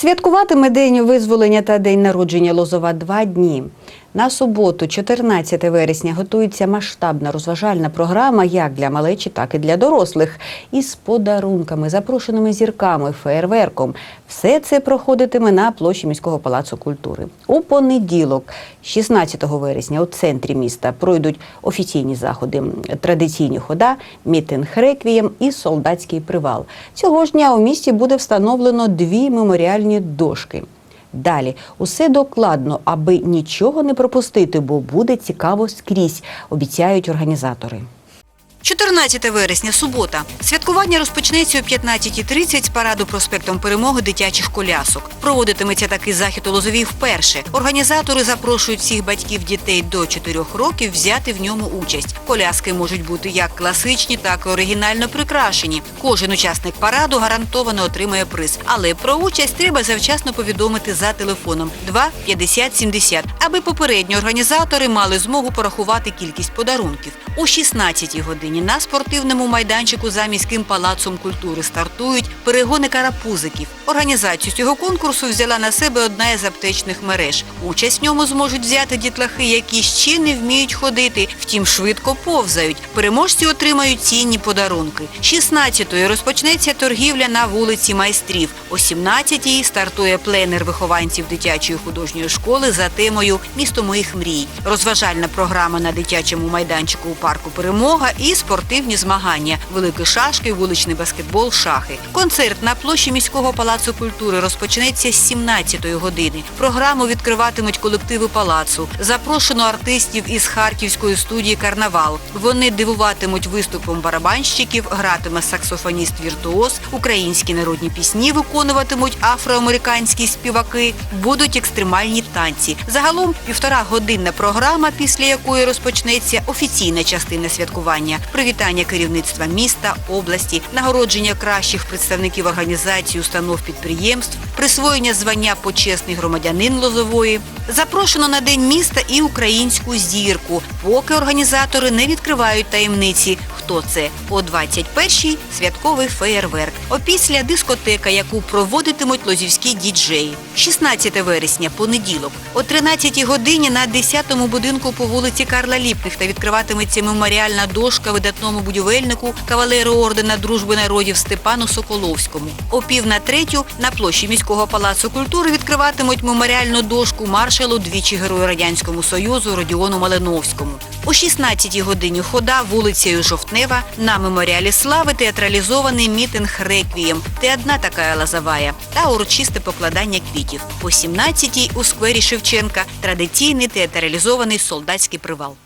Святкуватиме День визволення та День народження Лозова два дні. На суботу, 14 вересня, готується масштабна розважальна програма як для малечі, так і для дорослих. Із подарунками, запрошеними зірками, феєрверком. Все це проходитиме на площі міського палацу культури. У понеділок, 16 вересня, у центрі міста пройдуть офіційні заходи, традиційні хода, мітинг реквієм і солдатський привал. Цього ж дня у місті буде встановлено дві меморіальні дошки. Далі усе докладно, аби нічого не пропустити, бо буде цікаво скрізь, обіцяють організатори. 14 вересня, субота. Святкування розпочнеться о 15.30 з параду проспектом Перемоги дитячих колясок. Проводитиметься такий захід у Лозовій вперше. Організатори запрошують всіх батьків дітей до 4 років взяти в ньому участь. Коляски можуть бути як класичні, так і оригінально прикрашені. Кожен учасник параду гарантовано отримає приз. Але про участь треба завчасно повідомити за телефоном 2 50 70, аби попередні організатори мали змогу порахувати кількість подарунків. О 16 годині на спортивному майданчику за міським палацом культури стартують перегони карапузиків. Організацію цього конкурсу взяла на себе одна із аптечних мереж. Участь в ньому зможуть взяти дітлахи, які ще не вміють ходити, втім швидко повзають. Переможці отримають цінні подарунки. 16-ї розпочнеться торгівля на вулиці майстрів. О 17-й стартує пленер вихованців дитячої художньої школи за темою Місто моїх мрій. Розважальна програма на дитячому майданчику у парку Перемога і спортивні змагання, великі шашки, вуличний баскетбол, шахи. Концерт на площі міського палацу культури розпочнеться з 17-ї години. Програму відкриватимуть колективи палацу. Запрошено артистів із харківської студії Карнавал. Вони дивуватимуть виступом барабанщиків, гратиме саксофоніст-віртуоз, українські народні пісні виконуватимуть афроамериканські співаки. Будуть екстремальні танці. Загалом півтора годинна програма, після якої розпочнеться офіційна частина святкування, привітання керівництва міста, області, нагородження кращих представників організацій, установ підприємств, присвоєння звання почесний громадянин Лозової. Запрошено на день міста і українську зірку, поки організатори не відкривають таємниці. Хто це? О 21-й – святковий феєрверк. Опісля дискотека, яку проводитимуть лозівські діджеї. 16 вересня, понеділок. О 13-й годині на 10-му будинку по вулиці Карла Ліпних та відкриватиметься меморіальна дошка видатному будівельнику, кавалеру ордена дружби народів Степану Соколовському. О пів на третю на площі міського палацу культури відкриватимуть меморіальну дошку маршалу двічі герою Радянському Союзу Родіону Малиновському. О 16-й годині хода вулицею Жовтнева на меморіалі слави театралізований мітинг реквієм «Ти одна така лазавая» та урочисте покладання квітів. О 17-й у сквері Шевченка традиційний театралізований солдатський привал.